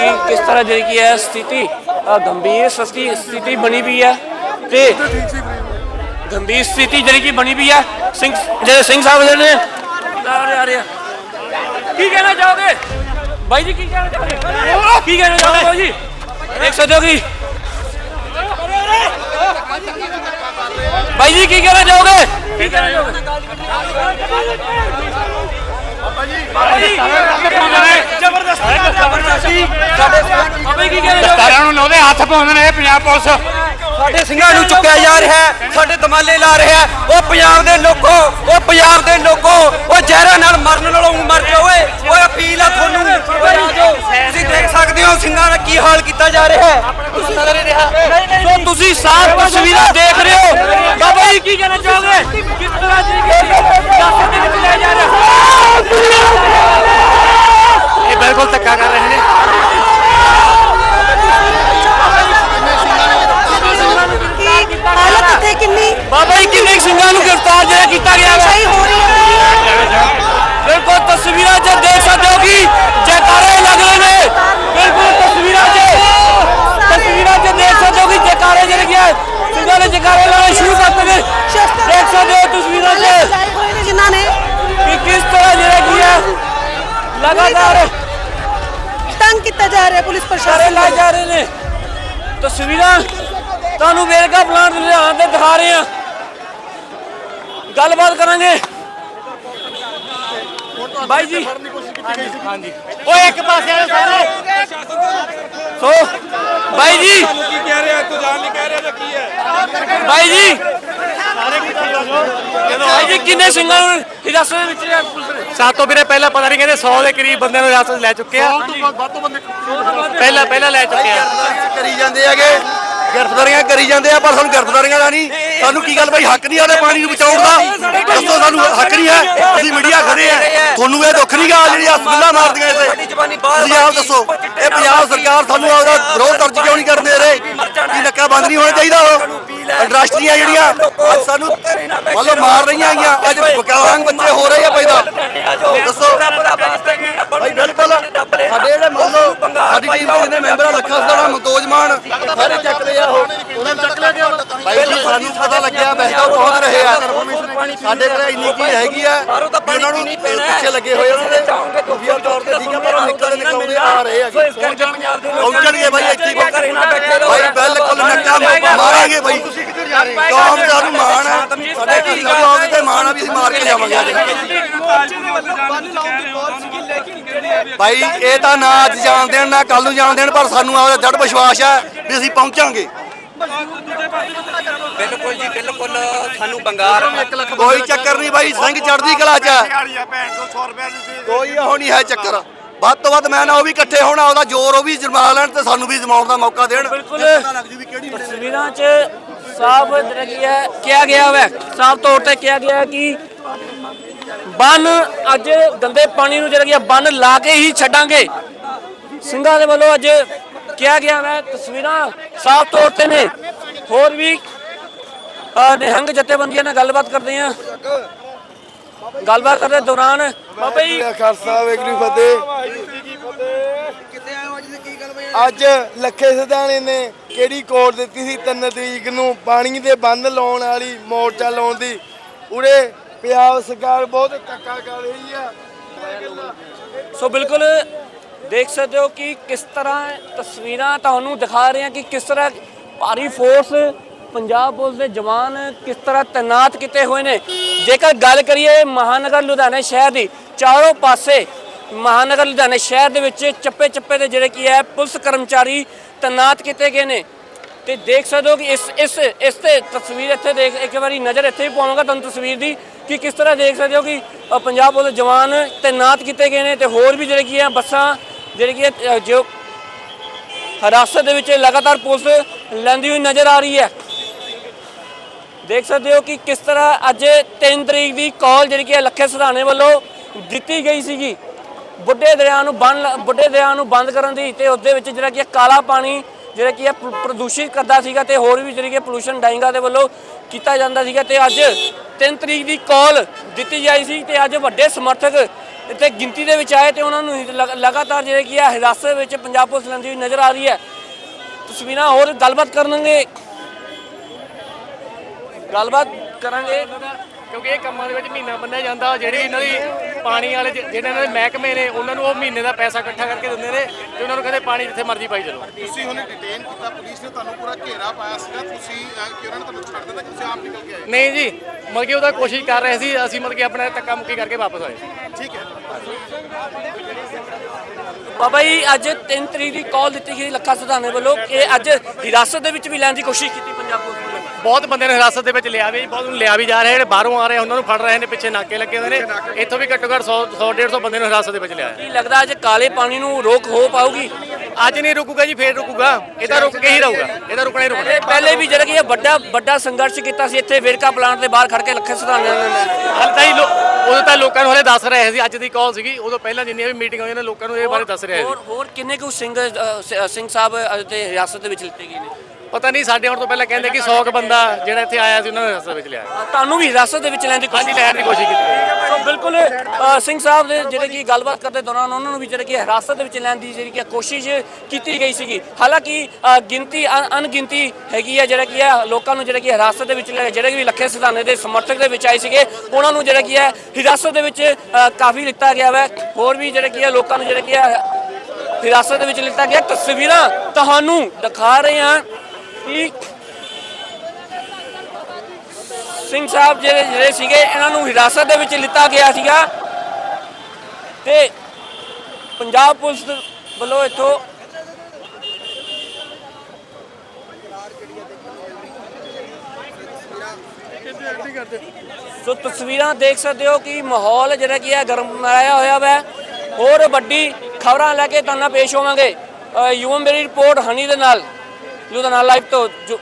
ਕਿ ਕਿਸ ਤਰ੍ਹਾਂ ਜਿਹੜੀ ਕੀ ਹੈ ਸਥਿਤੀ ਅ, ਗੰਭੀਰ ਸਸਤੀ ਸਥਿਤੀ ਬਣੀ ਵੀ ਹੈ ਤੇ ਗੰਭੀਰ ਸਥਿਤੀ ਜਿਹੜੀ ਕੀ ਬਣੀ ਵੀ ਹੈ ਸਿੰਘ ਜਿਹੜੇ ਸਿੰਘ ਸਾਹਿਬ ਜਿਹੜੇ ਨੇ ਆ ਰਹੇ ਆ ਰਹੇ ਆ। ਕੀ ਕਹਿਣਾ ਚਾਹੋਗੇ ਬਾਈ ਜੀ ਕੀ ਕਹਿਣਾ ਚਾਹੋਗੇ ਕੀ ਕਹਿਣਾ ਚਾਹੋਗੇ ਬਾਈ ਜੀ ਦੇਖ ਸਕਦੇ ਹੋ ਕਿ ਬਾਈ ਜੀ ਕੀ ਕਹਿਣਾ ਚਾਹੋਗੇ ਕੀ ਕਹਿਣਾ ਚਾਹੋਗੇ ਜ਼ਬਰਦਸਤੀ ਬਾਬਾ ਜੀ ਕੀ ਸਾਰਿਆਂ ਨੂੰ ਉਹਦੇ ਹੱਥ ਪਾਉਂਦੇ ਨੇ ਇਹ ਪੰਜਾਬ ਪੁਲਿਸ। ਸਾਡੇ ਸਿੰਘਾਂ ਨੂੰ ਚੁੱਕਿਆ ਜਾ ਰਿਹਾ ਹੈ ਸਾਡੇ ਦਮਾਲੇ ਲਾ ਰਿਹਾ ਹੈ। ਉਹ ਪੰਜਾਬ ਦੇ ਲੋਕੋ ਉਹ ਪੰਜਾਬ ਦੇ ਲੋਕੋ ਉਹ ਜ਼ਹਿਰਾਂ ਨਾਲ ਮਰਨ ਨਾਲੋਂ ਮਰ ਜਾਓ ਓਏ। ਓਏ ਅਪੀਲ ਆ ਤੁਹਾਨੂੰ। ਤੁਸੀਂ ਦੇਖ ਸਕਦੇ ਹੋ ਸਿੰਘਾਂ ਦਾ ਕੀ ਹਾਲ ਕੀਤਾ ਜਾ ਰਿਹਾ ਹੈ। ਤੁਸੀਂ ਨਜ਼ਰ ਨਹੀਂ ਰਿਹਾ। ਸੋ ਤੁਸੀਂ ਸਾਫ਼ ਤਸਵੀਰਾਂ ਦੇਖ ਰਹੇ ਹੋ। ਬਾਬਾ ਜੀ ਕੀ ਕਹਿਣਾ ਚਾਹੋਗੇ ਕਿਸ ਤਰ੍ਹਾਂ ਤਰੀਕੇ ਸਿਆਸਤ ਦੇ ਵਿੱਚ ਲੈ ਜਾ ਰਿਹਾ ਇਹ ਬਿਲਕੁਲ ਧੱਕਾ ਕਰ ਰਹੇ ਨੇ ਹਾਲਤ ਇੱਥੇ ਕਿੰਨੀ ਬਾਬਾ ਜੀ ਕਿੰਨੇ ਕੁ ਸਿੰਘਾਂ ਨੂੰ ਗ੍ਰਿਫਤਾਰ ਜਿਹੜਾ ਕੀਤਾ ਗਿਆ ਹੈ ਸਹੀ ਹੋ ਰਹੀ ਹੈ ਬਿਲਕੁਲ ਤਸਵੀਰਾਂ 'ਚ ਦੇਖ ਸਕਦੇ ਹੋ ਕਿ ਜੈਕਾਰੇ ਲੱਗ ਰਹੇ ਨੇ ਬਿਲਕੁਲ ਤਸਵੀਰਾਂ 'ਚ ਤਸਵੀਰਾਂ 'ਚ ਦੇਖ ਸਕਦੇ ਹੋ ਕਿ ਜੈਕਾਰੇ ਜਿਹੜੇ ਕੀ ਹੈ ਸਿੰਘਾਂ ਨੇ ਜੈਕਾਰੇ ਲਾਉਣੇ ਸ਼ੁਰੂ ਕਰ ਦਿੱਤੇ ਸ਼ਸਤਰ ਦੇਖ ਸਕਦੇ ਹੋ ਤਸਵੀਰਾਂ 'ਚ ਜਾਏ ਹੋਏ ਨੇ ਜਿਨ੍ਹਾਂ ਨੇ ਕਿ ਕਿਸ ਤਰ੍ਹਾਂ ਜਿਹੜਾ ਕੀ ਹੈ ਲਗਾਤਾਰ ਤੰਗ ਰਿਹਾ ਪੁਲਿਸ ਪ੍ਰਸ਼ਾਸਨ ਲਾਏ ਜਾ ਰਹੇ ਨੇ। ਤਸਵੀਰਾਂ ਤੁਹਾਨੂੰ ਵੇਰਕਾ ਪਲਾਂਟ ਲੁਧਿਆਣਾ ਤੇ ਦਿਖਾ ਰਹੇ ਹਾਂ। ਗੱਲਬਾਤ ਕਰਾਂਗੇ। ਬਾਈ ਜੀ। ਓਏ ਇੱਕ ਪਾਸੇ ਆ ਸਾਰੇ। ਸੋ ਬਾਈ ਜੀ। ਕੀ ਕਹਿ ਰਿਹਾ? ਤੂੰ ਜਾਣ ਨਹੀਂ ਕਹਿ ਰਿਹਾ ਤਾਂ ਕੀ ਹੈ? ਬਾਈ ਜੀ। ਬਾਈ ਜੀ। ਕਿੰਨੇ ਸਿੰਘਾਂ ਨੂੰ? ਹਿਰਾਸਤ ਦੇ ਵਿੱਚ ਲਿਆ ਪੁਲਿਸ ਨੇ ਸਾਤ ਤੋਂ ਵੀਰੇ ਪਹਿਲਾਂ ਪਤਾ ਨਹੀਂ ਕਹਿੰਦੇ 100 ਦੇ ਕਰੀਬ ਬੰਦਿਆਂ ਨੂੰ ਹਿਰਾਸਤ ਲੈ ਚੁੱਕੇ ਆ। ਪਹਿਲਾਂ ਪਹਿਲਾਂ ਲੈ ਚੁੱਕੇ ਆ। ਕਰੀ ਜਾਂਦੇ ਹੈਗੇ। ਗ੍ਰਿਫਤਾਰੀਆਂ ਕਰੀ ਜਾਂਦੇ ਆ ਪਰ ਸਾਨੂੰ ਗ੍ਰਿਫਤਾਰੀਆਂ ਦਾ ਨਹੀਂ। ਸਾਨੂੰ ਕੀ ਗੱਲ ਭਾਈ ਹੱਕ ਨਹੀਂ ਆਦੇ ਪਾਣੀ ਨੂੰ ਬਚਾਉਣ ਦਾ। ਦੱਸੋ ਸਾਨੂੰ ਹੱਕ ਨਹੀਂ ਹੈ। ਅਸੀਂ ਮੀਡੀਆ ਖੜੇ ਆ। ਤੁਹਾਨੂੰ ਇਹ ਦੁੱਖ ਨਹੀਂ ਗਾ ਜਿਹੜੀ ਹਸਪਤਾਲਾਂ ਮਾਰਦੀਆਂ ਇੱਥੇ ਤੁਸੀਂ ਆਪ ਦੱਸੋ ਇਹ ਪੰਜਾਬ ਸਰਕਾਰ ਸਾਨੂੰ ਆਪਦਾ ਵਿਰੋਧ ਦਰਜ ਕਿਉਂ ਨਹੀਂ ਕਰਨ ਦੇ ਰਹੇ ਕੀ ਨੱਕਾ ਬੰਦ ਨਹੀਂ ਹੋਣਾ ਚਾਹੀਦਾ ਉਹ ਇੰਡਸਟਰੀਆਂ ਜਿਹੜੀਆਂ ਅੱਜ ਸਾਨੂੰ ਲਓ ਮਾਰ ਰਹੀਆਂ ਹੈਗੀਆਂ ਅੱਜ ਵਿਕਲਾਂਗ ਬੱਚੇ ਹੋ ਰਹੇ ਆ ਪੈਦਾ ਦੱਸੋ ਭਾਈ ਬਿਲਕੁਲ ਸਾਡੇ ਜਿਹੜੇ ਮੰਨ ਲਓ ਸਾਡੀ ਟੀਮ ਦੇ ਜਿਹਨੇ ਮੈਂਬਰ ਆ ਲੱਖਾ ਸਦਾਣਾ ਮਤੋਜ ਮਾਨ ਸਾਰੇ ਚੱਕ ਲਿਆ ਉਹ ਉਹਨਾਂ ਚੱਕ ਲਿਆ ਗਿਆ ਭਾਈ ਸਾਨੂੰ ਪਤਾ ਲੱਗਿਆ ਵੈਸੇ ਤਾਂ ਉਹ ਪਹੁੰਚ ਰਹੇ ਆ ਸਾਡੇ ਕੋਲ ਇੰਨੀ ਕੀ ਹੈਗੀ ਆ? ਉਹਨਾਂ ਨੂੰ ਪਿੱਛੇ ਲੱਗੇ ਹੋਏ ਉਹਨਾਂ ਦੇ ਖੁਫੀਆ ਤੌਰ ਤੇ ਠੀਕ ਆ ਪਰ ਉਹ ਨਿਕਲਦੇ ਆ ਰਹੇ ਆ ਪਹੁੰਚਣਗੇ ਭਾਈ ਇੱਥੇ ਹੀ ਭਾਈ ਬਿਲਕੁਲ ਨੱਕਾ ਮਾਰਾਂਗੇ ਭਾਈ। ਕੌਮ ਦਾ ਨੂੰ ਮਾਣ ਆ ਸਾਡੇ ਕੌਮ ਤੇ ਮਾਣ ਆ ਵੀ ਅਸੀਂ ਮਾਰ ਕੇ ਜਾਵਾਂਗੇ ਭਾਈ ਇਹ ਤਾਂ ਨਾ ਅੱਜ ਜਾਣ ਦੇਣ ਨਾ ਕੱਲ ਨੂੰ ਜਾਣ ਦੇਣ ਪਰ ਸਾਨੂੰ ਆਪਦਾ ਦ੍ਰਿੜ ਵਿਸ਼ਵਾਸ ਹੈ ਵੀ ਅਸੀਂ ਪਹੁੰਚਾਂਗੇ। ਬਿਲਕੁਲ ਜੀ ਬਿਲਕੁਲ ਸਾਨੂੰ ਬੰਗਾਰ ਕੋਈ ਚੱਕਰ ਨਹੀਂ ਭਾਈ ਸਿੰਘ ਚੜਦੀ ਕਲਾ ਚ। ਕੋਈ ਉਹ ਨਹੀਂ ਹੈ ਚੱਕਰ। ਵੱਧ ਤੋਂ ਵੱਧ ਮੈਂ ਨਾ ਉਹ ਵੀ ਇਕੱਠੇ ਹੋਣਾ ਉਹਦਾ ਜ਼ੋਰ ਉਹ ਵੀ ਜਮਾ ਲੈਣ ਤੇ ਸਾਨੂੰ ਵੀ ਜਮਾਉਣ ਦਾ ਮੌਕਾ ਦੇਣ। ਬਿਲਕੁਲ। ਤਸਵੀਰਾਂ 'ਚ ਸਾਫ਼ ਕੀ ਹੈ ਕਿਹਾ ਗਿਆ ਹੈ ਸਾਫ਼ ਤੌਰ ਤੇ ਕਿਹਾ ਗਿਆ ਕਿ ਬੰਨ ਅੱਜ ਗੰਦੇ ਪਾਣੀ ਨੂੰ ਜਿਹੜਾ ਬੰਨ ਲਾ ਕੇ ਹੀ ਛੱਡਾਂਗੇ। ਸਿੰਘਾਂ ਦੇ ਵੱਲੋਂ ਅੱਜ ਕਿਹਾ ਗਿਆ ਹੈ ਤਸਵੀਰਾਂ ਸਾਫ਼ ਤੌਰ ਤੇ ਨੇ। ਹੋਰ ਵੀ ਨਿਹੰਗ ਜਥੇਬੰਦੀਆਂ ਨਾਲ ਗੱਲਬਾਤ ਕਰਦੇ ਆ ਗੱਲਬਾਤ ਕਰਦੇ ਦੌਰਾਨ ਬਾਬਾ ਜੀ ਖਾਲਸਾ ਵੇਗਰੀ ਫਤਿਹ। ਅੱਜ ਲੱਖੇ ਸਿਧਾਣੇ ਨੇ ਕਿਹੜੀ ਕੋਡ ਦਿੱਤੀ ਸੀ? 3 ਤਰੀਕ ਨੂੰ ਪਾਣੀ ਦੇ ਬੰਦ ਲਾਉਣ ਵਾਲੀ ਮੋਰਚਾ ਲਾਉਣ ਦੀ। ਉਰੇ ਪੰਜਾਬ ਸਰਕਾਰ ਬਹੁਤ ਧੱਕਾ ਕਰ ਰਹੀ ਆ। ਸੋ ਬਿਲਕੁਲ ਦੇਖ ਸਕਦੇ ਹੋ ਕਿ ਕਿਸ ਤਰ੍ਹਾਂ ਤਸਵੀਰਾਂ ਤੁਹਾਨੂੰ ਦਿਖਾ ਰਹੇ ਹਾਂ ਕਿ ਕਿਸ ਤਰ੍ਹਾਂ ਭਾਰੀ ਫੋਰਸ ਪੰਜਾਬ ਪੁਲਿਸ ਦੇ ਜਵਾਨ ਕਿਸ ਤਰ੍ਹਾਂ ਤੈਨਾਤ ਕੀਤੇ ਹੋਏ ਨੇ। ਜੇਕਰ ਗੱਲ ਕਰੀਏ ਮਹਾਨਗਰ ਲੁਧਿਆਣਾ ਸ਼ਹਿਰ ਦੀ, ਚਾਰੋਂ ਪਾਸੇ ਮਹਾਨਗਰ ਲੁਧਿਆਣਾ ਸ਼ਹਿਰ ਦੇ ਵਿੱਚ ਚੱਪੇ ਚੱਪੇ ਦੇ ਜਿਹੜੇ ਕੀ ਹੈ, ਪੁਲਿਸ ਕਰਮਚਾਰੀ ਤੈਨਾਤ ਕੀਤੇ ਗਏ ਨੇ। ਤੇ ਦੇਖ ਸਕਦੇ ਹੋ ਕਿ ਇਸ ਇਸ ਇਸ ਤੇ ਤਸਵੀਰ ਇੱਥੇ ਦੇਖ, ਇੱਕ ਵਾਰੀ ਨਜ਼ਰ ਇੱਥੇ ਵੀ ਪਾਵਾਂਗਾ ਤੁਹਾਨੂੰ ਤਸਵੀਰ ਦੀ ਕਿ ਕਿਸ ਤਰ੍ਹਾਂ ਦੇਖ ਸਕਦੇ ਹੋ ਕਿ ਪੰਜਾਬ ਪੁਲਿਸ ਦੇ ਜਵਾਨ ਤੈਨਾਤ ਕੀਤੇ ਗਏ ਨੇ ਤੇ ਹੋਰ ਵੀ ਜਿਹੜੇ ਕੀ ਹੈ, ਬੱਸਾਂ ਜਿਹੜੀ ਕਿ ਜੋ ਹਿਰਾਸਤ ਦੇ ਵਿੱਚ ਲਗਾਤਾਰ ਪੁਲਿਸ ਲੈਂਦੀ ਹੋਈ ਨਜ਼ਰ ਆ ਰਹੀ ਹੈ। ਦੇਖ ਸਕਦੇ ਹੋ ਕਿ ਕਿਸ ਤਰ੍ਹਾਂ ਅੱਜ 3 ਤਰੀਕ ਦੀ ਕਾਲ ਜਿਹੜੀ ਕਿ ਹੈ ਲੱਖੇ ਸਧਾਣੇ ਵੱਲੋਂ ਦਿੱਤੀ ਗਈ ਸੀਗੀ। ਬੁੱਢੇ ਦਰਿਆ ਨੂੰ ਬੰਨ ਬੁੱਢੇ ਦਰਿਆ ਨੂੰ ਬੰਦ ਕਰਨ ਦੀ ਤੇ ਉਸ ਦੇ ਵਿੱਚ ਜਿਹੜਾ ਕਿ ਕਾਲਾ ਪਾਣੀ ਜਿਹੜਾ ਕਿ ਪ੍ਰਦੂਸ਼ਿਤ ਕਰਦਾ ਸੀਗਾ ਤੇ ਹੋਰ ਵੀ ਜਿਹੜੀ ਕਿ ਪੋਲੂਸ਼ਨ ਡਾਇੰਗਾ ਦੇ ਵੱਲੋਂ ਕੀਤਾ ਜਾਂਦਾ ਸੀਗਾ ਤੇ ਅੱਜ 3 ਤਰੀਕ ਦੀ ਕਾਲ ਦਿੱਤੀ ਜਾਈ ਸੀ ਤੇ ਅੱਜ ਵੱਡੇ ਸਮਰਥਕ ਇੱਥੇ ਗਿਣਤੀ ਦੇ ਵਿੱਚ ਆਏ ਤੇ ਉਹਨਾਂ ਨੂੰ ਲਗ- ਲਗਾਤਾਰ ਜਿਹੜੇ ਕੀ ਹੈ ਹਿਰਾਸਤ ਵਿੱਚ ਪੰਜਾਬ ਪੁਲਿਸ ਲੈਂਦੀ ਹੋਈ ਨਜ਼ਰ ਆ ਰਹੀ ਹੈ। ਤਸਵੀਰਾਂ ਹੋਰ ਗੱਲਬਾਤ ਕਰਨਗੇ। ਗੱਲਬਾਤ ਕਰਾਂਗੇ। ਕਿਉਂਕਿ ਇਹ ਕੰਮਾਂ ਦੇ ਵਿੱਚ ਮਹੀਨਾ ਬੰਨਿਆ ਜਾਂਦਾ ਜਿਹੜੀ ਇਹਨਾਂ ਦੀ ਪਾਣੀ ਵਾਲੇ ਜ- ਜਿਹੜੇ ਇਹਨਾਂ ਦੇ ਮਹਿਕਮੇ ਨੇ ਉਹਨਾਂ ਨੂੰ ਉਹ ਮਹੀਨੇ ਦਾ ਪੈਸਾ ਇਕੱਠਾ ਕਰਕੇ ਦਿੰਦੇ ਨੇ ਤੇ ਉਹਨਾਂ ਨੂੰ ਕਹਿੰਦੇ ਪਾਣੀ ਜਿੱਥੇ ਮਰਜ਼ੀ ਪਾਈ ਚਲੋ। ਤੁਸੀਂ ਉਹਨੇ ਡਿਟੇਨ ਕੀਤਾ ਪੁਲਿਸ ਨੇ ਤੁਹਾਨੂੰ ਪੂਰਾ ਘੇਰਾ ਪਾਇਆ ਸੀਗਾ ਤੁਸੀਂ ਅਹ, ਕਿ ਉਹਨਾਂ ਨੇ ਤੁਹਾਨੂੰ ਛੱਡ ਦਿੱਤਾ ਕਿ ਤੁਸੀਂ ਆਪ ਨਿਕਲ ਕੇ ਆਏ? ਨਹੀਂ ਜੀ ਮਤਲਬ ਕਿ ਉਹਦਾ ਕੋਸ਼ਿਸ਼ ਕਰ ਰਹੇ ਸੀ ਅਸੀਂ ਮਤਲਬ ਕਿ ਆਪਣਾ ਧੱਕਾ ਮੁੱਕੀ ਕਰਕੇ ਵਾਪਸ ਆਏ। ਠੀਕ ਹੈ। ਬਾਬਾ ਜੀ ਅੱਜ 3 ਤਰੀਕ ਦੀ ਕਾਲ ਦਿੱਤੀ ਗਈ ਲੱਖਾ ਸੁਧਾਨੇ ਵੱਲੋਂ ਕਿ ਅੱਜ ਹਿਰਾਸਤ ਦੇ ਵਿੱਚ ਵੀ ਲੈਣ ਦੀ ਕੋਸ਼ਿਸ਼ ਕੀਤੀ ਪੰਜਾਬ ਪੁਲਿਸ ਵੱਲੋਂ। ਬਹੁਤ ਬੰਦੇ ਨੇ ਹਿਰਾਸਤ ਦੇ ਵਿੱਚ ਲਿਆ ਵੀ ਬਹੁਤ ਨੂੰ ਲਿਆ ਵੀ ਜਾ ਰਹੇ ਜਿਹੜੇ ਬਾਹਰੋਂ ਆ ਰਹੇ ਉਹਨਾਂ ਨੂੰ ਫੜ ਰਹੇ ਨੇ ਪਿੱਛੇ ਨਾਕੇ ਲੱਗੇ ਹੋਏ ਨੇ। ਇੱਥੋਂ ਵੀ ਘੱਟੋ ਘੱਟ 100 100 150 ਬੰਦੇ ਨੂੰ ਹਿਰਾਸਤ ਦੇ ਵਿੱਚ ਲਿਆ। ਹੈ। ਕੀ ਲੱਗਦਾ ਅੱਜ ਕਾਲੇ ਪਾਣੀ ਨੂੰ ਰੋਕ ਹੋ ਪਾਊਗੀ? ਅੱਜ ਨਹੀਂ ਰੁਕੂਗਾ ਜੀ ਫੇਰ ਰੁਕੂਗਾ। ਇਹ ਤਾਂ ਰੁਕ ਕੇ ਹੀ ਰਹੂਗਾ। ਇਹ ਤਾਂ ਰੁਕਣਾ ਹੀ ਰੁਕਣਾ। ਪਹਿਲੇ ਪਹਿਲੇ ਵੀ ਜਿਹੜਾ ਕੀ ਵੱਡਾ ਵੱਡਾ ਸੰਘਰਸ਼ ਕੀਤਾ ਸੀ ਇੱਥੇ ਵੇਰਕਾ ਪਲਾਂਟ ਦੇ ਬਾਹਰ ਖੜ ਕੇ ਲੱਖੇ ਸੁਧਾਨੇ ਨੇ। ਹਾਲੇ ਤਾਂ ਹੀ ਲੋ- ਉਦੋਂ ਤਾਂ ਲੋਕਾਂ ਨੂੰ ਹਲੇ ਦੱਸ ਰਹੇ ਸੀ ਅੱਜ ਦੀ ਕਾਲ ਸੀਗੀ? ਉਦੋਂ ਪਹਿਲਾਂ ਜਿੰਨੀਆਂ ਵੀ ਮੀਟਿੰਗ ਹੋਈਆਂ ਨੇ ਲੋਕਾਂ ਨੂੰ ਇਹ ਬਾਰੇ ਦੱਸ ਰਹੇ ਸੀ। ਹੋਰ ਹੋਰ ਕਿੰਨੇ ਕੁ ਸਿੰਘ ਅ, ਸ- ਸਿੰਘ ਸਾਹਿਬ ਅੱਜ ਤੇ ਹਿਰਾਸਤ ਦੇ ਵਿੱਚ ਲਿੱਤੇ ਗਏ ਨੇ? ਪਤਾ ਨਹੀਂ ਸਾਡੇ ਆਉਣ ਤੋਂ ਪਹਿਲਾਂ ਕਹਿੰਦੇ ਕਿ 100 ਕ ਬੰਦਾ ਜਿਹੜਾ ਇੱਥੇ ਆਇਆ ਸੀ ਉਹਨਾਂ ਨੂੰ ਹਿਰਾਸਤ ਵਿੱਚ ਲਿਆ। ਤੁਹਾਨੂੰ ਵੀ ਹਿਰਾਸਤ ਦੇ ਵਿੱਚ ਲੈਣ ਦੀ ਹਾਂਜੀ ਕੋਸ਼ਿਸ਼ ਲੈਣ ਦੀ ਕੋਸ਼ਿਸ਼ ਕੀਤੀ ਸੋ ਬਿਲਕੁਲ ਅ, ਸਿੰਘ ਸਾਹਿਬ ਦੇ ਜਿਹੜੇ ਕਿ ਗੱਲਬਾਤ ਕਰਦੇ ਦੌਰਾਨ ਉਹਨਾਂ ਨੂੰ ਵੀ ਜਿਹੜੇ ਕਿ ਹਿਰਾਸਤ ਦੇ ਵਿੱਚ ਲੈਣ ਦੀ ਜਿਹੜੀ ਕਿ ਕੋਸ਼ਿਸ਼ ਕੀਤੀ ਗਈ ਸੀਗੀ। ਹਾਲਾਂਕਿ ਅ, ਗਿਣਤੀ ਅਣ- ਅਣਗਿਣਤੀ ਹੈਗੀ ਹੈ ਜਿਹੜਾ ਕੀ ਹੈ ਲੋਕਾਂ ਨੂੰ ਜਿਹੜਾ ਕਿ ਹਿਰਾਸਤ ਦੇ ਵਿੱਚ ਲੈ ਜਿਹੜੇ ਵੀ ਲੱਖੇ ਸਿਧਾਨੇ ਦੇ ਸਮਰਥਕ ਦੇ ਵਿੱਚ ਆਏ ਸੀਗੇ ਉਹਨਾਂ ਨੂੰ ਜਿਹੜਾ ਕੀ ਹੈ ਹਿਰਾਸਤ ਦੇ ਵਿੱਚ ਅ, ਕਾਫੀ ਲਿੱਤਾ ਗਿਆ ਹੈ ਹੋਰ ਵੀ ਜਿਹੜੇ ਕੀ ਹੈ ਲੋਕਾਂ ਨੂੰ ਜਿਹੜੇ ਕੀ ਹੈ ਹਿਰਾਸਤ ਦੇ ਵਿੱਚ ਲਿੱਤਾ ਗਿਆ। ਤਸਵੀਰਾਂ ਤੁਹਾਨੂੰ ਦਿਖਾ ਰਹੇ ਹਾਂ। ਕਿ ਸਿੰਘ ਸਾਹਿਬ ਜਿਹੜੇ ਜਿਹੜੇ ਸੀਗੇ ਇਹਨਾਂ ਨੂੰ ਹਿਰਾਸਤ ਦੇ ਵਿੱਚ ਲਿੱਤਾ ਗਿਆ ਸੀਗਾ। ਤੇ ਪੰਜਾਬ ਪੁਲਿਸ ਵੱਲੋਂ ਇੱਥੋਂ ਸੋ ਤਸਵੀਰਾਂ ਦੇਖ ਸਕਦੇ ਹੋ ਕਿ ਮਾਹੌਲ ਜਿਹੜਾ ਕੀ ਹੈ ਗਰਮਾਇਆ ਹੋਇਆ ਵੈ। ਹੋਰ ਵੱਡੀ ਖਬਰਾਂ ਲੈ ਕੇ ਤੁਹਾਨੂੰ ਪੇਸ਼ ਹੋਵਾਂਗੇ। ਅ, ਯੂਐਮ ਮੇਰੀ ਰਿਪੋਰਟ ਹਨੀ ਦੇ ਨਾਲ। ਲੁਧਿਆਣਾ ਲਾਈਵ ਤੋਂ ਜੋ